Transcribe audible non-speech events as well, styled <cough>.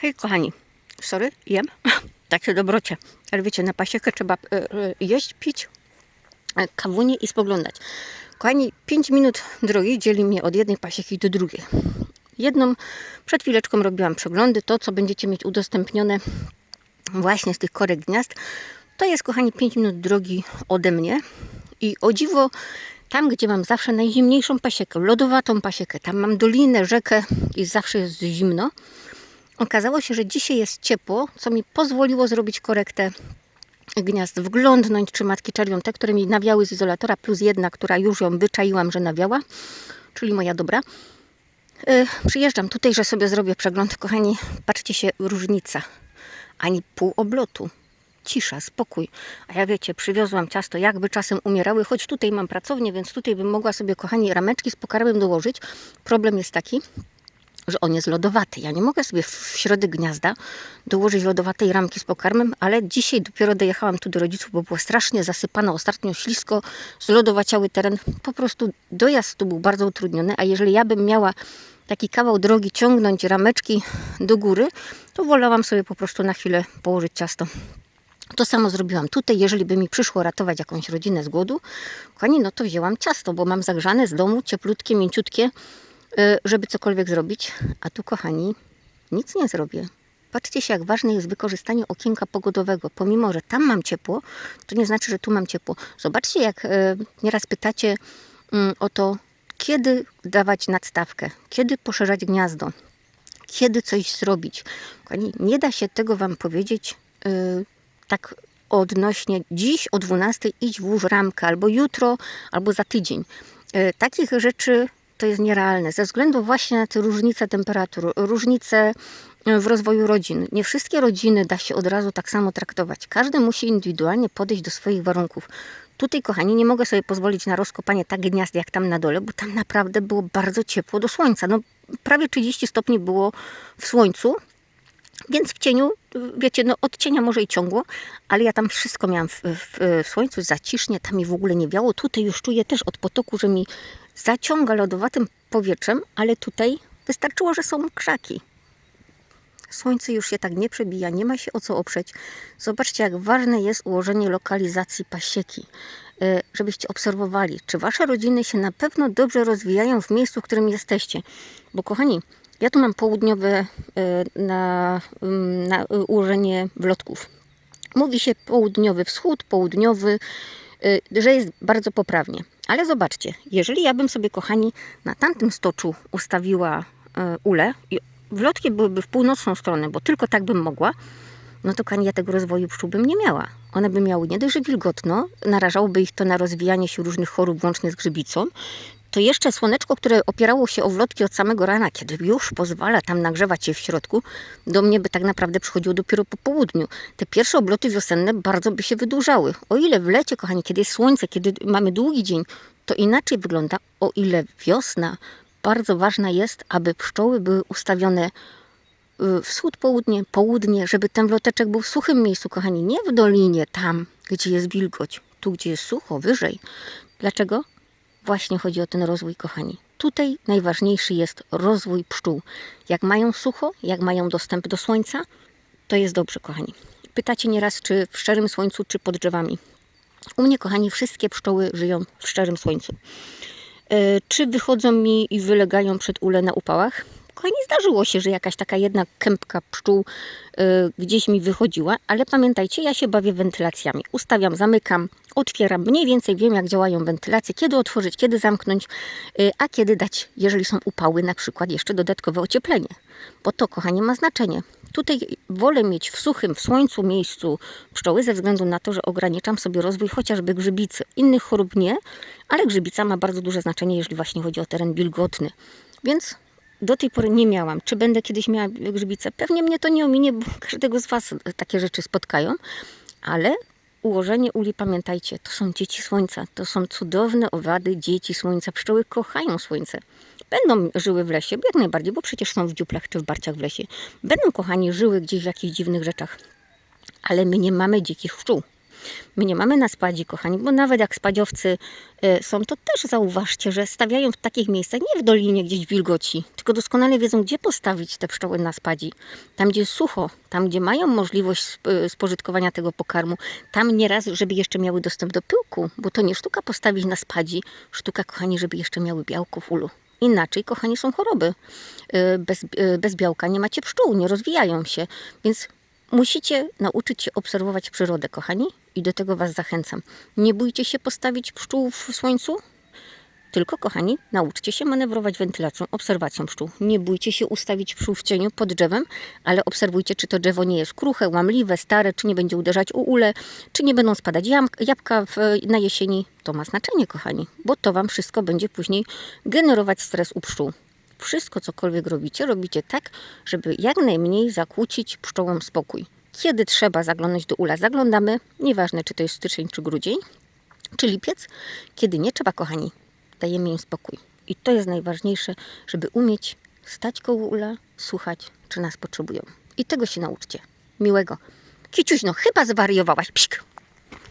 Hej kochani, sorry, jem, <laughs> tak się dobrocie, ale wiecie, na pasiekę trzeba e, e, jeść, pić e, kawunie i spoglądać. Kochani, 5 minut drogi dzieli mnie od jednej pasieki do drugiej. Jedną przed chwileczką robiłam przeglądy, to co będziecie mieć udostępnione właśnie z tych korek gniazd, to jest kochani 5 minut drogi ode mnie. I o dziwo tam, gdzie mam zawsze najzimniejszą pasiekę, lodowatą pasiekę, tam mam dolinę, rzekę i zawsze jest zimno, Okazało się, że dzisiaj jest ciepło, co mi pozwoliło zrobić korektę gniazd, wglądnąć, czy matki czerwią, te, które mi nawiały z izolatora, plus jedna, która już ją wyczaiłam, że nawiała, czyli moja dobra. Yy, przyjeżdżam tutaj, że sobie zrobię przegląd. Kochani, patrzcie się, różnica. Ani pół oblotu. Cisza, spokój. A ja wiecie, przywiozłam ciasto, jakby czasem umierały, choć tutaj mam pracownię, więc tutaj bym mogła sobie, kochani, rameczki z pokarmem dołożyć. Problem jest taki, że on jest lodowaty. Ja nie mogę sobie w środek gniazda dołożyć lodowatej ramki z pokarmem, ale dzisiaj dopiero dojechałam tu do rodziców, bo było strasznie zasypane, ostatnio ślisko, zlodowaciały teren. Po prostu dojazd tu był bardzo utrudniony, a jeżeli ja bym miała taki kawał drogi ciągnąć rameczki do góry, to wolałam sobie po prostu na chwilę położyć ciasto. To samo zrobiłam tutaj. Jeżeli by mi przyszło ratować jakąś rodzinę z głodu, kochani, no to wzięłam ciasto, bo mam zagrzane z domu, cieplutkie, mięciutkie, żeby cokolwiek zrobić. A tu, kochani, nic nie zrobię. Patrzcie się, jak ważne jest wykorzystanie okienka pogodowego. Pomimo, że tam mam ciepło, to nie znaczy, że tu mam ciepło. Zobaczcie, jak y, nieraz pytacie mm, o to, kiedy dawać nadstawkę, kiedy poszerzać gniazdo, kiedy coś zrobić. Kochani, nie da się tego Wam powiedzieć y, tak odnośnie dziś o 12 idź włóż ramkę, albo jutro, albo za tydzień. Y, takich rzeczy to jest nierealne, ze względu właśnie na te różnice temperatur, różnice w rozwoju rodzin. Nie wszystkie rodziny da się od razu tak samo traktować. Każdy musi indywidualnie podejść do swoich warunków. Tutaj, kochani, nie mogę sobie pozwolić na rozkopanie tak gniazd jak tam na dole, bo tam naprawdę było bardzo ciepło do słońca. No, prawie 30 stopni było w słońcu, więc w cieniu, wiecie, no od cienia może i ciągło, ale ja tam wszystko miałam w, w, w słońcu, zacisznie, tam mi w ogóle nie wiało. Tutaj już czuję też od potoku, że mi zaciąga lodowatym powietrzem, ale tutaj wystarczyło, że są krzaki. Słońce już się tak nie przebija, nie ma się o co oprzeć. Zobaczcie, jak ważne jest ułożenie lokalizacji pasieki, e, żebyście obserwowali, czy wasze rodziny się na pewno dobrze rozwijają w miejscu, w którym jesteście. Bo kochani, ja tu mam południowe e, na, na ułożenie wlotków. Mówi się południowy wschód, południowy, e, że jest bardzo poprawnie. Ale zobaczcie, jeżeli ja bym sobie, kochani, na tamtym stoczu ustawiła ulę i wlotki byłyby w północną stronę, bo tylko tak bym mogła, no to kochani, ja tego rozwoju pszczół bym nie miała. One by miały nie dość, że wilgotno, narażałoby ich to na rozwijanie się różnych chorób, łącznie z grzybicą, to jeszcze słoneczko, które opierało się o wlotki od samego rana, kiedy już pozwala tam nagrzewać się w środku, do mnie by tak naprawdę przychodziło dopiero po południu. Te pierwsze obloty wiosenne bardzo by się wydłużały. O ile w lecie, kochani, kiedy jest słońce, kiedy mamy długi dzień, to inaczej wygląda. O ile wiosna, bardzo ważna jest, aby pszczoły były ustawione wschód, południe, południe, żeby ten wloteczek był w suchym miejscu, kochani, nie w dolinie, tam, gdzie jest wilgoć, tu, gdzie jest sucho, wyżej. Dlaczego? Właśnie chodzi o ten rozwój, kochani. Tutaj najważniejszy jest rozwój pszczół. Jak mają sucho, jak mają dostęp do słońca, to jest dobrze, kochani. Pytacie nieraz, czy w szczerym słońcu, czy pod drzewami. U mnie, kochani, wszystkie pszczoły żyją w szczerym słońcu. E, czy wychodzą mi i wylegają przed ule na upałach? Kochani, zdarzyło się, że jakaś taka jedna kępka pszczół y, gdzieś mi wychodziła, ale pamiętajcie, ja się bawię wentylacjami. Ustawiam, zamykam, otwieram, mniej więcej wiem, jak działają wentylacje, kiedy otworzyć, kiedy zamknąć, y, a kiedy dać, jeżeli są upały, na przykład jeszcze dodatkowe ocieplenie. Bo to, kochanie, ma znaczenie. Tutaj wolę mieć w suchym, w słońcu miejscu pszczoły ze względu na to, że ograniczam sobie rozwój chociażby grzybicy. Innych chorób nie, ale grzybica ma bardzo duże znaczenie, jeżeli właśnie chodzi o teren wilgotny. Więc do tej pory nie miałam. Czy będę kiedyś miała grzybicę? Pewnie mnie to nie ominie, bo <laughs> każdego z Was takie rzeczy spotkają, ale ułożenie uli, pamiętajcie, to są dzieci słońca. To są cudowne owady dzieci słońca. Pszczoły kochają słońce. Będą żyły w lesie, jak najbardziej, bo przecież są w dziuplach czy w barciach w lesie. Będą, kochani, żyły gdzieś w jakichś dziwnych rzeczach. Ale my nie mamy dzikich pszczół. My nie mamy na spadzi, kochani, bo nawet jak spadziowcy e, są, to też zauważcie, że stawiają w takich miejscach, nie w dolinie gdzieś wilgoci, tylko doskonale wiedzą, gdzie postawić te pszczoły na spadzi. Tam, gdzie jest sucho, tam, gdzie mają możliwość e, spożytkowania tego pokarmu, tam nieraz, żeby jeszcze miały dostęp do pyłku, bo to nie sztuka postawić na spadzi, sztuka, kochani, żeby jeszcze miały białko w ulu. Inaczej, kochani, są choroby. E, Bez, bez białka nie macie pszczół, nie rozwijają się, więc musicie nauczyć się obserwować przyrodę, kochani, i do tego Was zachęcam. Nie bójcie się postawić pszczół w słońcu, tylko, kochani, nauczcie się manewrować wentylacją, obserwacją pszczół. Nie bójcie się ustawić pszczół w cieniu pod drzewem, ale obserwujcie, czy to drzewo nie jest kruche, łamliwe, stare, czy nie będzie uderzać u ule, czy nie będą spadać jabłka w, na jesieni. To ma znaczenie, kochani, bo to Wam wszystko będzie później generować stres u pszczół. Wszystko, cokolwiek robicie, robicie tak, żeby jak najmniej zakłócić pszczołom spokój. Kiedy trzeba zaglądać do ula, zaglądamy, nieważne czy to jest styczeń czy grudzień, czy lipiec. Kiedy nie trzeba, kochani, dajemy im spokój. I to jest najważniejsze, żeby umieć stać koło ula, słuchać, czy nas potrzebują. I tego się nauczcie. Miłego. Kiciuś, no chyba zwariowałaś. Psik.